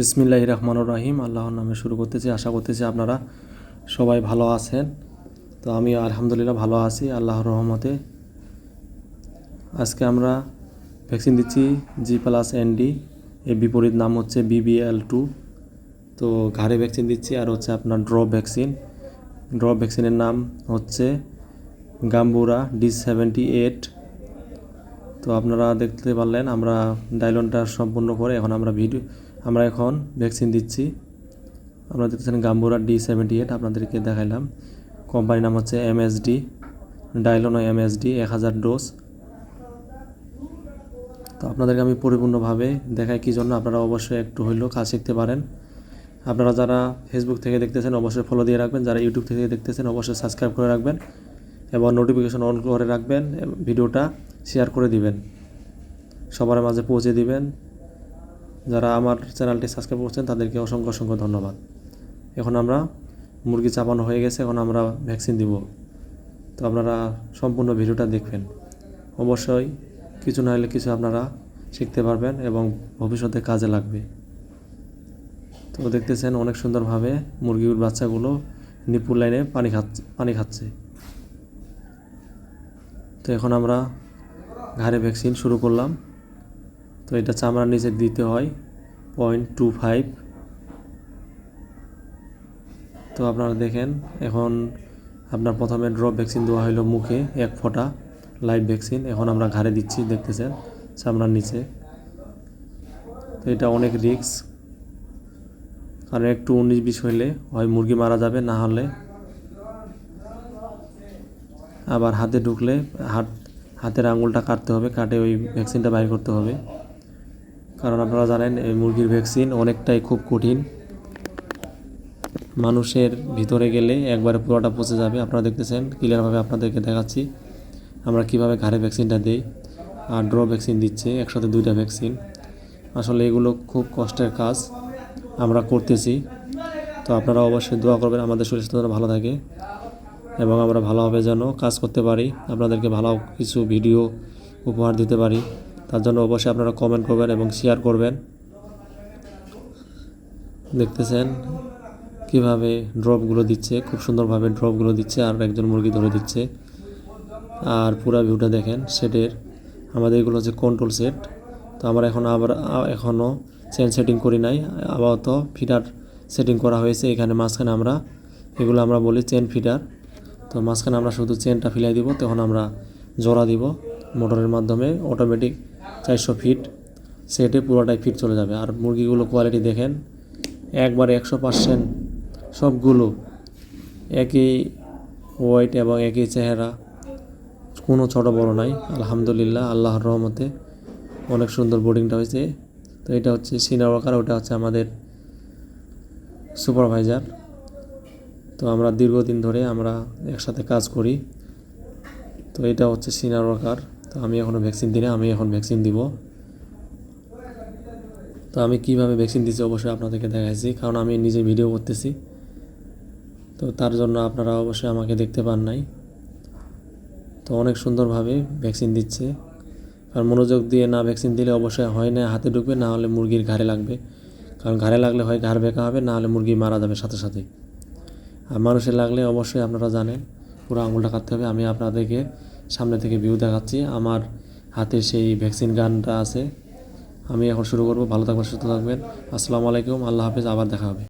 বিসমিল্লাহ রহমানুর রাহিম, আল্লাহর নামে শুরু করতেছি। আশা করতেছি আপনারা সবাই ভালো আছেন। তো আমি আলহামদুলিল্লাহ ভালো আছি, আল্লাহর রহমতে। আজকে আমরা ভ্যাকসিন দিচ্ছি জি প্লাস এনডি এর বিপরীত নাম হচ্ছে বিবিএল টু। তো ঘাড়ে ভ্যাকসিন দিচ্ছি আর হচ্ছে আপনার ড্রপ ভ্যাকসিন। ড্রপ ভ্যাকসিনের নাম হচ্ছে গাম্বুরা ডি সেভেন্টি এইট। তো আপনারা দেখতে পারলেন, আমরা ডায়লনটা সম্পূর্ণ করে এখন আমরা ভিডিও আমরা এখন ভ্যাকসিন দিচ্ছি। আপনারা দেখতেছেন গাম্বুরা ডি সেভেন্টি এইট, আপনাদেরকে দেখাইলাম। কোম্পানির নাম হচ্ছে এমএসডি ডায়লন এমএসডি এক হাজার ডোজ। তো আপনাদেরকে আমি পরিপূর্ণভাবে দেখাই কী জন্য, আপনারা অবশ্যই একটু হইলেও কাজ শিখতে পারেন। আপনারা যারা ফেসবুক থেকে দেখতেছেন, অবশ্যই ফলো দিয়ে রাখবেন। যারা ইউটিউব থেকে দেখতেছেন, অবশ্যই সাবস্ক্রাইব করে রাখবেন এবং নোটিফিকেশন অন করে রাখবেন ভিডিওটা শেয়ার করে দিবেন। সবার মাঝে পৌঁছে দিবেন। যারা আমার চ্যানেলটি সাবস্ক্রাইব করছেন, তাদেরকে অসংখ্য অসংখ্য ধন্যবাদ। এখন আমরা মুরগি চাপানো হয়ে গেছে, এখন আমরা ভ্যাকসিন দিব। তো আপনারা সম্পূর্ণ ভিডিওটা দেখবেন। অবশ্যই কিছু না হলে কিছু আপনারা শিখতে পারবেন এবং ভবিষ্যতে কাজে লাগবে। তো দেখতেছেন অনেক সুন্দরভাবে মুরগির বাচ্চাগুলো নিপুল লাইনে পানি খাচ্ছে পানি খাচ্ছে। তো এখন আমরা ঘাড়ে ভ্যাকসিন শুরু করলাম। তো এটা চামড়ার নিচে দিতে হয় পয়েন্ট টু ফাইভ তো আপনারা দেখেন, এখন আপনার প্রথমে ড্রপ ভ্যাকসিন দেওয়া হলো মুখে এক ফোঁটা লাইভ ভ্যাকসিন এখন আমরা ঘাড়ে দিচ্ছি, দেখতেছেন চামড়ার নিচে। তো এটা অনেক রিস্ক কারণ একটু উনিশ বিশ হইলে হয় মুরগি মারা যাবে, না হলে আবার হাতে ঢুকলে হাত, হাতের আঙুলটা কাটতে হবে, কাটে ওই ভ্যাকসিনটা বাইর করতে হবে। কারণ আপনারা জানেন, এই মুরগির ভ্যাকসিন অনেকটাই খুব কঠিন। মানুষের ভিতরে গেলে একবারে পুরোটা পচে যাবে। আপনারা দেখতেছেন ক্লিয়ারভাবে আপনাদেরকে দেখাচ্ছি, আমরা কীভাবে ঘাড়ে ভ্যাকসিনটা দিই আর ড্র ভ্যাকসিন দিচ্ছে, একসাথে দুইটা ভ্যাকসিন। আসলে এগুলো খুব কষ্টের কাজ, আমরা করতেছি। তো আপনারা অবশ্যই দোয়া করবেন আমাদের শরীর স্বাস্থ্য ভালো থাকে এবং আমরা ভালোভাবে যেন কাজ করতে পারি। আপনাদেরকে ভালো কিছু ভিডিও উপহার দিতে পারি। তার জন্য অবশ্যই আপনারা কমেন্ট করবেন এবং শেয়ার করবেন। দেখতেছেন কীভাবে ড্রপগুলো দিচ্ছে, খুব সুন্দরভাবে ড্রপগুলো দিচ্ছে আর একজন মুরগি ধরে দিচ্ছে। আর পুরা ভিউটা দেখেন সেটের আমাদের এগুলো হচ্ছে কন্ট্রোল সেট তো আমরা এখন আবার এখনও চেন সেটিং করি নাই। আপাতত ফিটার সেটিং করা হয়েছে, এখানে মাঝখানে আমরা এগুলো আমরা বলি চেন ফিটার তো মাঝখানে আমরা শুধু চেনটা ফিলাই দিব, তখন আমরা জোড়া দিব। মোটরের মাধ্যমে অটোমেটিক চারশো ফিট সেটে পুরোটাই ফিট চলে যাবে। আর মুরগিগুলো কোয়ালিটি দেখেন, একবারে একশো পার্সেন্ট সবগুলো একই ওয়েট এবং একই চেহারা, কোনো ছোট বড় নাই। আলহামদুলিল্লাহ, আল্লাহর রহমতে অনেক সুন্দর বোর্ডিংটা হয়েছে। তো এটা হচ্ছে সিনিয়র ওয়ার্কার ওটা হচ্ছে আমাদের সুপারভাইজার তো আমরা দীর্ঘদিন ধরে আমরা একসাথে কাজ করি। তো এটা হচ্ছে সিনিয়র ওয়ার্কার তো আমি এখনও ভ্যাকসিন দিই না আমি এখন ভ্যাকসিন দিব। তো আমি কীভাবে ভ্যাকসিন দিচ্ছি অবশ্যই আপনাদেরকে দেখাইছি, কারণ আমি নিজে ভিডিও করতেছি। তো তার জন্য আপনারা অবশ্যই আমাকে দেখতে পান নাই। তো অনেক সুন্দরভাবে ভ্যাকসিন দিচ্ছে। আর মনোযোগ দিয়ে না ভ্যাকসিন দিলে অবশ্যই হয় না, হাতে ঢুকবে, না হলে মুরগির ঘাড়ে লাগবে। কারণ ঘাড়ে লাগলে হয় ঘাড় বেঁকা হবে, না হলে মুরগি মারা যাবে সাথে সাথে আর মানুষের লাগলে অবশ্যই আপনারা জানেন, পুরো আঙুলটা কাটতে হবে। আমি আপনাদেরকে সামনে থেকে ভিউ দেখাচ্ছি। আমার হাতে সেই ভ্যাকসিন গানটা আছে। আমি এখন শুরু করব। ভালো থাকবেন, সুস্থ থাকবেন। আসসালামু আলাইকুম। আল্লাহ হাফিজ। আবার দেখা হবে।